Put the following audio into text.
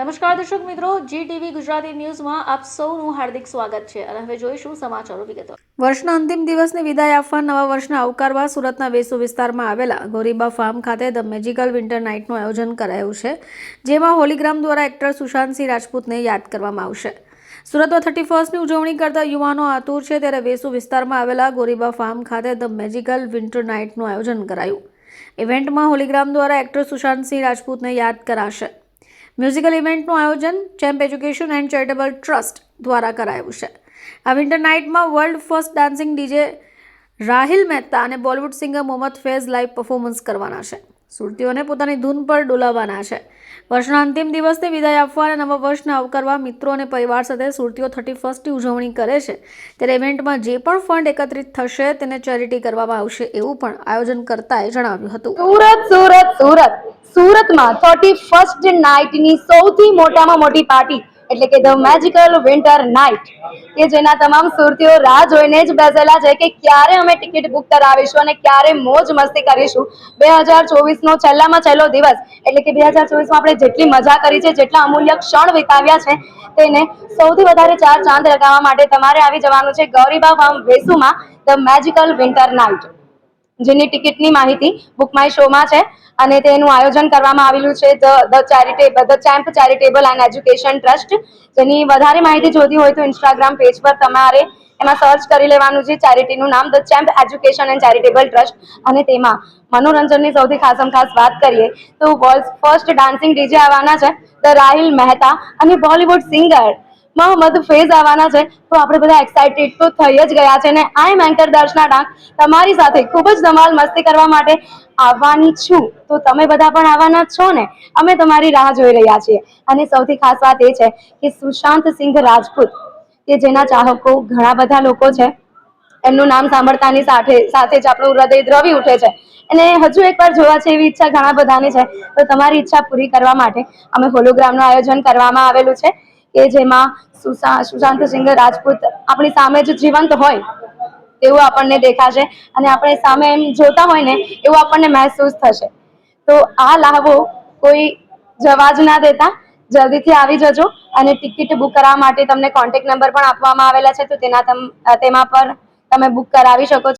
નમસ્કાર દર્શક મિત્રો જી ટીવી ગુજરાતી ન્યૂઝમાં આપ સૌનું હાર્દિક સ્વાગત છે અને હવે જોઈશું સમાચારો વિગતો. વર્ષના અંતિમ દિવસને વિદાય આપવા નવા વર્ષને આવકારવા સુરતના વેસુ વિસ્તારમાં આવેલા ગોરીબા ફાર્મ ખાતે ધ મેજિકલ વિન્ટર નાઇટનું આયોજન કરાયું છે, જેમાં હોલીગ્રામ દ્વારા એક્ટર સુશાંતસિંહ રાજપૂતને યાદ કરવામાં આવશે. સુરતમાં થર્ટી ફર્સ્ટની ઉજવણી કરતા યુવાનો આતુર છે ત્યારે વેસુ વિસ્તારમાં આવેલા ગોરીબા ફાર્મ ખાતે ધ મેજિકલ વિન્ટર નાઇટનું આયોજન કરાયું. ઇવેન્ટમાં હોલીગ્રામ દ્વારા એક્ટર સુશાંતસિંહ રાજપૂતને યાદ કરાશે. મ્યુઝિકલ ઇવેન્ટનું આયોજન champ education and charitable trust દ્વારા કરાયું છે. આ winter નાઇટમાં world first dancing DJ Rahil Mehta અને Bollywood singer Mohammed Faiz live performance કરવાના છે. સુરતીઓને પોતાની ધૂન પર ડોલાવવાના છે. વર્ષના અંતિમ દિવસને વિદાય આપવા અને નવા વર્ષને આવકારવા મિત્રો અને પરિવાર સાથે સુરતીઓ થર્ટી ફર્સ્ટની ઉજવણી કરે છે. ત્યારે ઇવેન્ટમાં જે પણ ફંડ એકત્રિત થશે તેને ચેરિટી કરવામાં આવશે એવું પણ આયોજન કરતાએ જણાવ્યું હતું. સુરત સુરત સુરત. સુરતમાં થર્ટી ફર્સ્ટ નાઇટની સૌથી મોટામાં મોટી પાર્ટી એટલે કે ધ મેજિકલ વિન્ટર નાઇટ, કે જેના તમામ સુરતીઓ રાહ જોઈને જ બેસેલા છે કે ક્યારે અમે ટિકિટ બુક કરાવીશું અને ક્યારે મોજ મસ્તી કરીશું. બે હજાર ચોવીસનો છેલ્લામાં છેલ્લો દિવસ, એટલે કે બે હજાર ચોવીસમાં આપણે જેટલી મજા કરી છે, જેટલા અમૂલ્ય ક્ષણ વિતાવ્યા છે, તેને સૌથી વધારે ચાર ચાંદ લગાવવા માટે તમારે આવી જવાનું છે ગૌરીબા ફાર્મ વેસુમાં ધ મેજિકલ વિન્ટર નાઇટ. જેની ટિકિટની માહિતી બુક માય શોમાં છે અને તેનું આયોજન કરવામાં આવેલું છે the charitable the champ charitable and education trust જેની વધારે માહિતી જોતી હોય તો ઇન્સ્ટાગ્રામ પેજ પર તમારે એમાં સર્ચ કરી લેવાનું છે. ચેરિટીનું નામ the champ education and charitable trust અને તેમાં મનોરંજનની સૌથી ખાસમ ખાસ વાત કરીએ તો વર્લ્ડ ફર્સ્ટ ડાન્સિંગ ડીજે આવવાના છે. ધ રાહિલ મહેતા અને બોલિવૂડ સિંગર મોહમ્મદ ફેઝ આવવાના છે. તો આપણે બધા એક્સાઇટેડ તો થઈ જ ગયા છે ને I am anchor Darshana Dang તમારી સાથે ખૂબ જ ધમાલ મસ્તી કરવા માટે આવવાની છું. તો તમે બધા પણ આવવાના છો ને? અમે તમારી રાહ જોઈ રહ્યા છીએ. અને સૌથી ખાસ વાત એ છે કે સુશાંત સિંહ રાજપૂત, કે જેના ચાહકો ઘણા બધા લોકો છે. એમનું નામ સાંભળતાની સાથે સાથે જ આપણું હૃદય દ્રવી ઉઠે છે. અને હજુ એકવાર જોવા છે એવી ઈચ્છા ઘણા બધાની છે. તો તમારી ઈચ્છા પૂરી કરવા માટે અમે હોલોગ્રામનું આયોજન કરવામાં આવેલું છે. કે જેમાં સુશાંત સિંહ રાજપૂત આપણી સામે જ જીવંત હોય તેવું આપણને દેખાશે અને આપણે સામે એમ જોતા હોય ને એવું આપણને મહેસૂસ થશે. તો આ લાહવો કોઈ જવા જ ના દેતા, જલ્દીથી આવી જજો અને ટિકિટ બુક કરાવવા માટે તમને કોન્ટેક્ટ નંબર પણ આપવામાં આવેલા છે, તો તેના તેમાં પર તમે બુક કરાવી શકો છો.